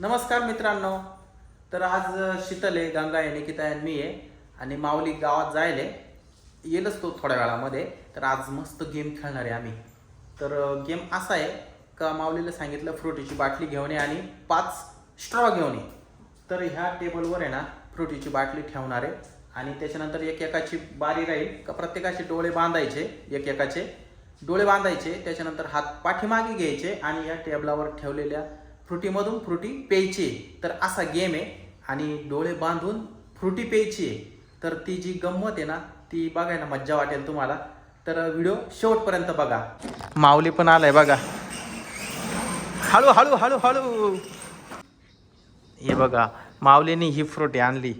नमस्कार मित्रांनो. तर आज शीतल आहे गंगा आहे निकिता आहे मी आहे. आणि माऊली गावात जायले. येईलच तो थोड्या वेळामध्ये. तर आज मस्त गेम खेळणार आहे आम्ही. तर गेम असा आहे का माऊलीला सांगितलं फ्रुटीची बाटली घेऊन ये आणि पाच स्ट्रॉ घेऊन ये. तर ह्या टेबलवर आहे ना फ्रुटीची बाटली ठेवणार आहे. आणि त्याच्यानंतर एक एकाची बारी राहील. का प्रत्येकाचे डोळे बांधायचे एक एकाचे डोळे बांधायचे त्याच्यानंतर हात पाठीमागे घ्यायचे आणि या टेबलावर ठेवलेल्या फ्रुटीमधून फ्रुटी प्यायची तर असा गेम आहे आणि डोळे बांधून फ्रुटी प्यायची आहे. तर ती जी गंमत आहे ना ती बघायला मज्जा वाटेल तुम्हाला. तर व्हिडिओ शेवटपर्यंत बघा. माऊली पण आलाय बघा. हळू हळू हळू हळू. हे बघा माऊलीने ही फ्रुटी आणली.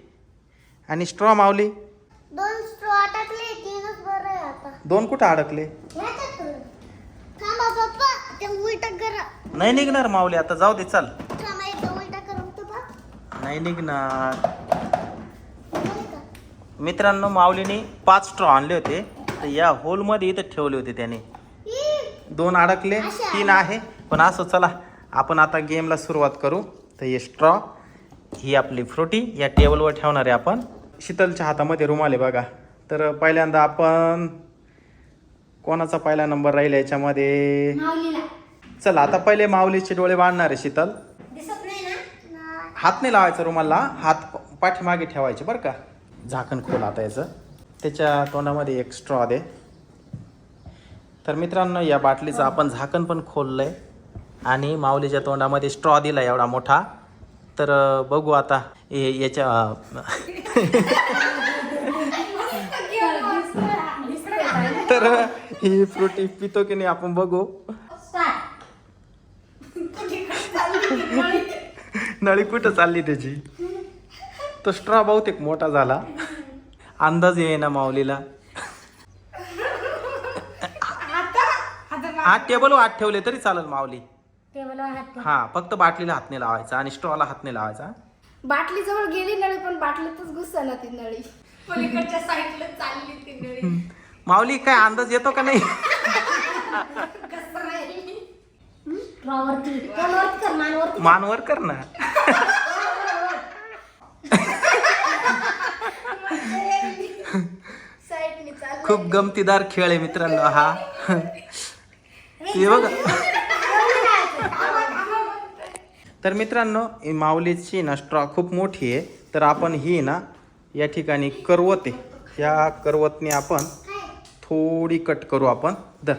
आणि स्ट्रॉ माऊली? दोन स्ट्रॉ तीनच बरं आहे आता. दोन कुठं अडकले. थांबा पप्पा ते उलटा करा. नाही निघणार माऊली आता जाऊ दे चल. नाही निघणार? मित्रांनो माऊलीने पाच स्ट्रॉ आणले होते. तर या होलमध्ये इथं ठेवले होते त्याने. दोन अडकले तीन आहे. पण असं चला आपण आता गेमला सुरुवात करू. तर हे स्ट्रॉ ही आपली फ्रुटी या टेबलवर ठेवणार आहे आपण. शीतलच्या हातामध्ये रुमाल आहे बघा. तर पहिल्यांदा आपण कोणाचा पहिला नंबर राहील याच्यामध्ये? चला आता पहिले माऊलीचे डोळे बांधणार आहे शीतल. हात नाही लावायचा रुमालला हात पाठीमागे ठेवायचे बरं का. झाकण खोल आता याचं. त्याच्या तोंडामध्ये एक स्ट्रॉ दे. तर मित्रांनो या बाटलीचं आपण झाकण पण खोललंय आणि माऊलीच्या तोंडामध्ये स्ट्रॉ दिला एवढा मोठा. तर बघू आता याच्या तर ही फ्रुटी पितो की नाही आपण बघू. नळी कुठं चालली त्याची? तो स्ट्रॉ बहुतेक मोठा झाला. अंदाज ये ना माऊलीला हात टेबलवर हात ठेवले तरी चालेल माऊली. टेबलवर हात ठेव. हा फक्त बाटलीला हात नाही लावायचा आणि स्ट्रॉला हात नाही लावायचा. बाटली जवळ गेली नळी पण बाटलीतच घुसला ती नळी. पलीकडच्या साईडला चालली ती नळी. माऊली काय अंदाज येतो का नाही? मानवर कर ना साईडने चालली खूप गमतीदार खेळ आहे मित्रांनो हा. हे बघा. तर मित्रांनो ही माऊलीची ना स्ट्रॉ खूप मोठी आहे. तर आपण ही ना या ठिकाणी करवत. आहे या करवतने आपण थोडी कट करू आपण. दर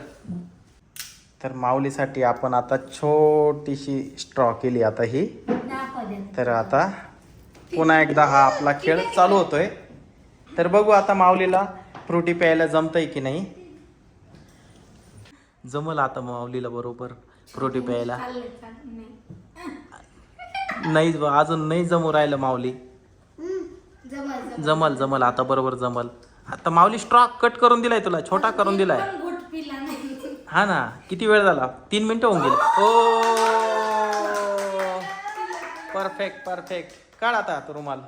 तर माऊलीसाठी आपण आता छोटीशी स्ट्रॉ केली आता ही. तर आता पुन्हा एकदा हा आपला खेळ चालू होतोय. तर बघू आता माऊलीला फ्रुटी प्यायला जमतंय की नाही? जमल आता माऊलीला बरोबर फ्रुटी प्यायला. नाही अजून नाही जमू राहिलं माऊली. जमल जमल आता बरोबर जमल. आता माऊली स्ट्रॉक कट करून दिलाय तुला छोटा करून दिलाय. हा ना किती वेळ झाला? तीन मिनिटं होऊन गेले. ओ! परफेक्ट परफेक्ट काढ आता तो रुमाल.